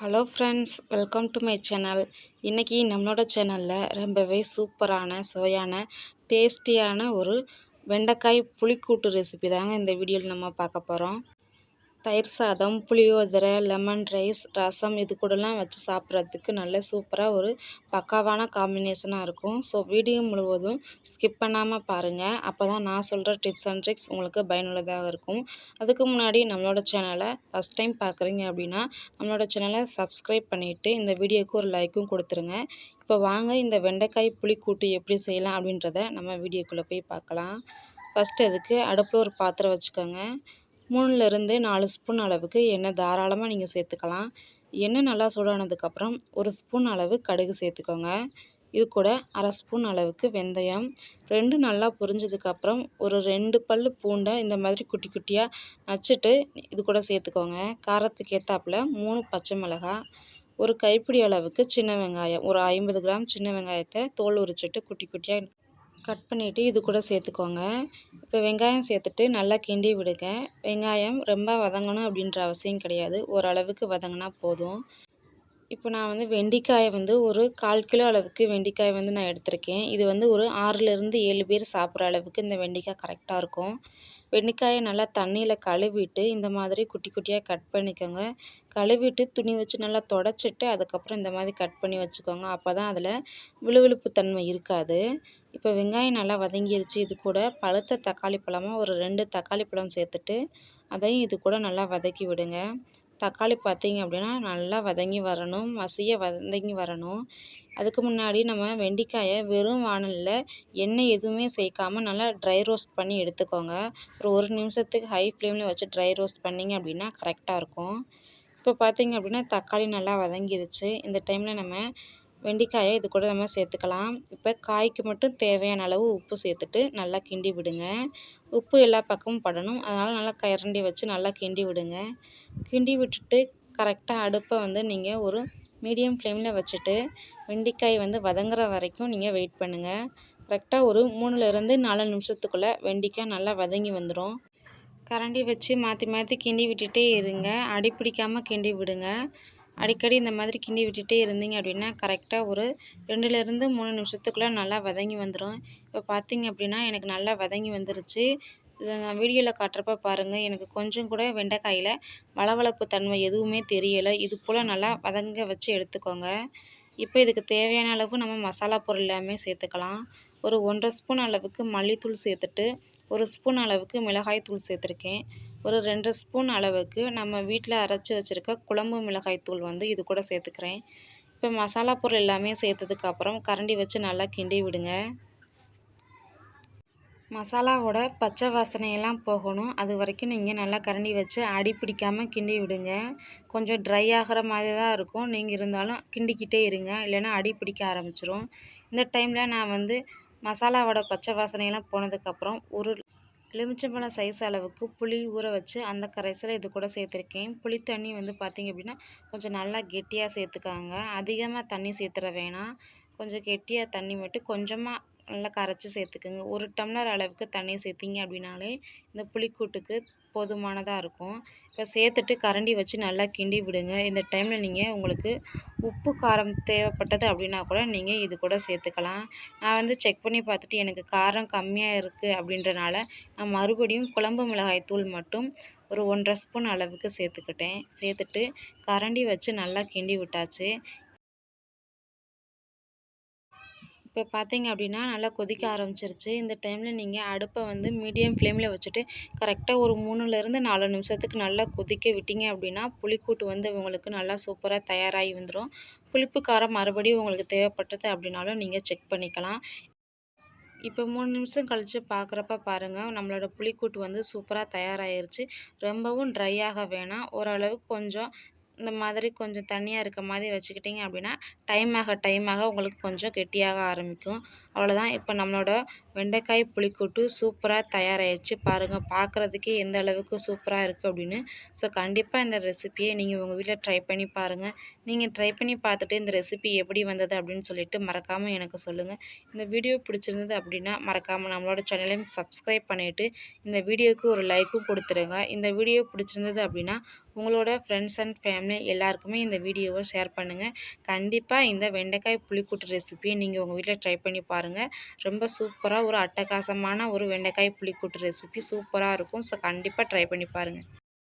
Hello friends welcome to my channel இன்றைக்கி நம்மளோட சேனலில் ரொம்பவே சூப்பரான சுவையான டேஸ்டியான ஒரு வெண்டைக்காய் புளிக்கூட்டு ரெசிபி தாங்க இந்த வீடியோவில் நம்ம பார்க்க போகிறோம் தயிர் சாதம் புளியோதரை லெமன் ரைஸ் ரசம் இது கூடலாம் வச்சு சாப்பிட்றதுக்கு நல்ல சூப்பராக ஒரு பக்காவான காம்பினேஷனாக இருக்கும். ஸோ வீடியோ முழுவதும் ஸ்கிப் பண்ணாமல் பாருங்கள் அப்போ தான் நான் சொல்கிற டிப்ஸ் அண்ட் ட்ரிக்ஸ் உங்களுக்கு பயனுள்ளதாக இருக்கும். அதுக்கு முன்னாடி நம்மளோட சேனலை ஃபஸ்ட் டைம் பார்க்குறீங்க அப்படின்னா நம்மளோட சேனலை சப்ஸ்கிரைப் பண்ணிவிட்டு இந்த வீடியோக்கு ஒரு லைக்கும் கொடுத்துருங்க. இப்போ வாங்க இந்த வெண்டைக்காய் புளிக்கூட்டு எப்படி செய்யலாம் அப்படின்றத நம்ம வீடியோக்குள்ளே போய் பார்க்கலாம். ஃபஸ்ட்டு அதுக்கு அடுப்பில் ஒரு பாத்திரம் வச்சுக்கோங்க. மூணுலேருந்து நாலு ஸ்பூன் அளவுக்கு எண்ணெய் தாராளமாக நீங்கள் சேர்த்துக்கலாம். எண்ணெய் நல்லா சூடானதுக்கப்புறம் ஒரு ஸ்பூன் அளவு கடுகு சேர்த்துக்கோங்க. இது கூட அரை ஸ்பூன் அளவுக்கு வெந்தயம். ரெண்டு நல்லா புரிஞ்சதுக்கப்புறம் ஒரு ரெண்டு பல் பூண்டை இந்த மாதிரி குட்டி குட்டியாக நச்சுட்டு இது கூட சேர்த்துக்கோங்க. காரத்துக்கு ஏற்றாப்புல மூணு பச்சை மிளகாய் ஒரு கைப்பிடி அளவுக்கு சின்ன வெங்காயம் ஒரு ஐம்பது கிராம் சின்ன வெங்காயத்தை தோல் உரிச்சிட்டு குட்டி குட்டியாக கட் பண்ணிவிட்டு இது கூட சேர்த்துக்கோங்க. இப்போ வெங்காயம் சேர்த்துட்டு நல்லா கிண்டி விடுங்க. வெங்காயம் ரொம்ப வதங்கணும் அப்படின்ற அவசியம் கிடையாது. ஓரளவுக்கு வதங்கினா போதும். இப்போ நான் வந்து வெண்டிக்காயை வந்து ஒரு கால் கிலோ அளவுக்கு வெண்டிக்காய் வந்து நான் எடுத்திருக்கேன். இது வந்து ஒரு ஆறுலேருந்து ஏழு பேர் சாப்பிட்ற அளவுக்கு இந்த வெண்டிக்காய் கரெக்டாக இருக்கும். வெண்டைக்காயை நல்லா தண்ணியில் கழுவிட்டு இந்த மாதிரி குட்டி குட்டியாக கட் பண்ணிக்கோங்க. கழுவிட்டு துணி வச்சு நல்லா தொடச்சிட்டு அதுக்கப்புறம் இந்த மாதிரி கட் பண்ணி வச்சுக்கோங்க. அப்போ தான் அதில் விழுவிழுப்பு தன்மை இருக்காது. இப்போ வெங்காயம் நல்லா வதங்கிருச்சு. இது கூட பழுத்த தக்காளி பழமாக ஒரு ரெண்டு தக்காளி பழம் சேர்த்துட்டு அதையும் இது கூட நல்லா வதக்கி விடுங்க. தக்காளி பார்த்திங்க அப்படின்னா நல்லா வதங்கி வரணும் மசிய வதங்கி வரணும். அதுக்கு முன்னாடி நம்ம வெண்டிக்காயை வெறும் வானலில் எண்ணெய் எதுவுமே சேர்க்காம நல்லா ட்ரை ரோஸ்ட் பண்ணி எடுத்துக்கோங்க. ஒரு ஒரு நிமிஷத்துக்கு ஹை ஃப்ளேமில் வச்சு ட்ரை ரோஸ்ட் பண்ணிங்க அப்படின்னா கரெக்டாக இருக்கும். இப்போ பார்த்திங்க அப்படின்னா தக்காளி நல்லா வதங்கிருச்சு. இந்த டைமில் நம்ம வெண்டிக்காயை இது கூட நம்ம சேர்த்துக்கலாம். இப்போ காய்க்கு மட்டும் தேவையான அளவு உப்பு சேர்த்துட்டு நல்லா கிண்டி விடுங்க. உப்பு எல்லா பக்கமும் படணும். அதனால் நல்லா கரண்டி வச்சு நல்லா கிண்டி விடுங்க. கிண்டி விட்டுட்டு கரெக்டாக அடுப்பை வந்து நீங்கள் ஒரு மீடியம் ஃப்ளேமில் வச்சுட்டு வெண்டிக்காய் வந்து வதங்குற வரைக்கும் நீங்கள் வெயிட் பண்ணுங்கள் கரெக்டாக ஒரு மூணுலேருந்து நாலு நிமிஷத்துக்குள்ளே வெண்டிக்காய் நல்லா வதங்கி வந்துடும் கரண்டி வச்சு மாற்றி மாற்றி கிண்டி விட்டுட்டே இருங்க. அடி பிடிக்காமல் கிண்டி விடுங்க. அடிக்கடி இந்த மாதிரி கிண்டி விட்டுட்டே இருந்தீங்க அப்படின்னா கரெக்டாக ஒரு ரெண்டுலேருந்து மூணு நிமிஷத்துக்குள்ளே நல்லா வதங்கி வந்துடும் இப்போ பார்த்தீங்க அப்படின்னா எனக்கு நல்லா வதங்கி வந்துருச்சு. இதை நான் வீடியோவில் காட்டுறப்ப பாருங்கள் எனக்கு கொஞ்சம் கூட வெண்டைக்காயில் வளவளப்பு தன்மை எதுவுமே தெரியலை. இது போல் நல்லா வதங்க வச்சு எடுத்துக்கோங்க. இப்போ இதுக்கு தேவையான அளவு நம்ம மசாலா பொருள் எல்லாமே சேர்த்துக்கலாம். ஒரு ஒன்றரை ஸ்பூன் அளவுக்கு மல்லித்தூள் சேர்த்துட்டு ஒரு ஸ்பூன் அளவுக்கு மிளகாய் தூள் சேர்த்துருக்கேன். ஒரு ரெண்டு ஸ்பூன் அளவுக்கு நம்ம வீட்டில் அரைச்சி வச்சுருக்க குழம்பு மிளகாய் தூள் வந்து இது கூட சேர்த்துக்கிறேன். இப்போ மசாலா பொருள் எல்லாமே சேர்த்ததுக்கப்புறம் கரண்டி வச்சு நல்லா கிண்டி விடுங்க. மசாலாவோட பச்சை வாசனையெல்லாம் போகணும். அது வரைக்கும் நீங்கள் நல்லா கரண்டி வச்சு அடி பிடிக்காமல் கிண்டி விடுங்க. கொஞ்சம் ட்ரை ஆகிற மாதிரி தான் இருக்கும். நீங்கள் இருந்தாலும் கிண்டிக்கிட்டே இருங்க. இல்லைன்னா அடி பிடிக்க ஆரம்பிச்சிரும். இந்த டைமில் நான் வந்து மசாலாவோட பச்சை வாசனையெல்லாம் போனதுக்கப்புறம் ஒரு எலுமிச்சம்பழம் சைஸ் அளவுக்கு புளி ஊற வச்சு அந்த கரைசலை இது கூட சேர்த்துருக்கேன். புளி தண்ணி வந்து பார்த்திங்க அப்படின்னா கொஞ்சம் நல்லா கெட்டியாக சேர்த்துக்காங்க. அதிகமாக தண்ணி சேர்த்துற வேணாம். கொஞ்சம் கெட்டியாக தண்ணி மட்டும் கொஞ்சமாக நல்லா கரைச்சி சேர்த்துக்குங்க. ஒரு டம்ளர் அளவுக்கு தண்ணி சேர்த்திங்க அப்படின்னாலே இந்த புளிக்கூட்டுக்கு போதுமானதாக இருக்கும். இப்போ சேர்த்துட்டு கரண்டி வச்சு நல்லா கிண்டி விடுங்க. இந்த டைமில் நீங்கள் உங்களுக்கு உப்பு காரம் தேவைப்பட்டது அப்படின்னா கூட நீங்கள் இது கூட சேர்த்துக்கலாம். நான் வந்து செக் பண்ணி பார்த்துட்டு எனக்கு காரம் கம்மியாக இருக்குது அப்படின்றனால நான் மறுபடியும் குழம்பு மிளகாய் தூள் மட்டும் ஒரு ஒன்றரை ஸ்பூன் அளவுக்கு சேர்த்துக்கிட்டேன். சேர்த்துட்டு கரண்டி வச்சு நல்லா கிண்டி விட்டாச்சு. இப்போ பார்த்தீங்க அப்படின்னா நல்லா கொதிக்க ஆரம்பிச்சிருச்சு. இந்த டைமில் நீங்கள் அடுப்பை வந்து மீடியம் ஃப்ளேமில் வச்சுட்டு கரெக்டாக ஒரு மூணுலேருந்து நாலு நிமிஷத்துக்கு நல்லா கொதிக்க விட்டீங்க அப்படின்னா புளிக்கூட்டு வந்து உங்களுக்கு நல்லா சூப்பராக தயாராகி வந்துடும் புளிப்பு காரம் மறுபடியும் உங்களுக்கு தேவைப்பட்டது அப்படின்னாலும் நீங்கள் செக் பண்ணிக்கலாம். இப்போ மூணு நிமிஷம் கழித்து பார்க்குறப்ப பாருங்கள் நம்மளோட புளிக்கூட்டு வந்து சூப்பராக தயாராகிருச்சு. ரொம்பவும் ட்ரை ஆக வேணாம். ஓரளவுக்கு கொஞ்சம் இந்த மாதிரி கொஞ்சம் தண்ணியாக இருக்க மாதிரி வச்சுக்கிட்டிங்க அப்படின்னா டைம் ஆக டைம் ஆக உங்களுக்கு கொஞ்சம் கெட்டியாக ஆரம்பிக்கும். அவ்வளோதான் இப்போ நம்மளோட வெண்டைக்காய் புளிக்கூட்டு சூப்பராக தயாராகிடுச்சு பாருங்கள் பார்க்குறதுக்கே எந்த அளவுக்கு சூப்பராக இருக்குது அப்படின்னு. ஸோ கண்டிப்பாக இந்த ரெசிப்பியை நீங்கள் உங்கள் வீட்டில் ட்ரை பண்ணி பாருங்கள் நீங்கள் ட்ரை பண்ணி பார்த்துட்டு இந்த ரெசிபி எப்படி வந்தது அப்படின்னு சொல்லிட்டு மறக்காமல் எனக்கு சொல்லுங்கள் இந்த வீடியோ பிடிச்சிருந்தது அப்படின்னா மறக்காமல் நம்மளோட சேனலையும் சப்ஸ்கிரைப் பண்ணிவிட்டு இந்த வீடியோவுக்கு ஒரு லைக்கும் கொடுத்துருங்க. இந்த வீடியோ பிடிச்சிருந்தது அப்படின்னா உங்களோட ஃப்ரெண்ட்ஸ் அண்ட் ஃபேமிலி எல்லாருக்குமே இந்த வீடியோவை ஷேர் பண்ணுங்கள் கண்டிப்பாக இந்த வெண்டைக்காய் புளிக்கூட்டு ரெசிபியை நீங்கள் உங்கள் வீட்டில் ட்ரை பண்ணி பாருங்கள் ரொம்ப சூப்பராக ஒரு அட்டகாசமான ஒரு வெண்டைக்காய் புளிக்கூட்டு ரெசிபி சூப்பராக இருக்கும். ஸோ கண்டிப்பாக ட்ரை பண்ணி பாருங்கள்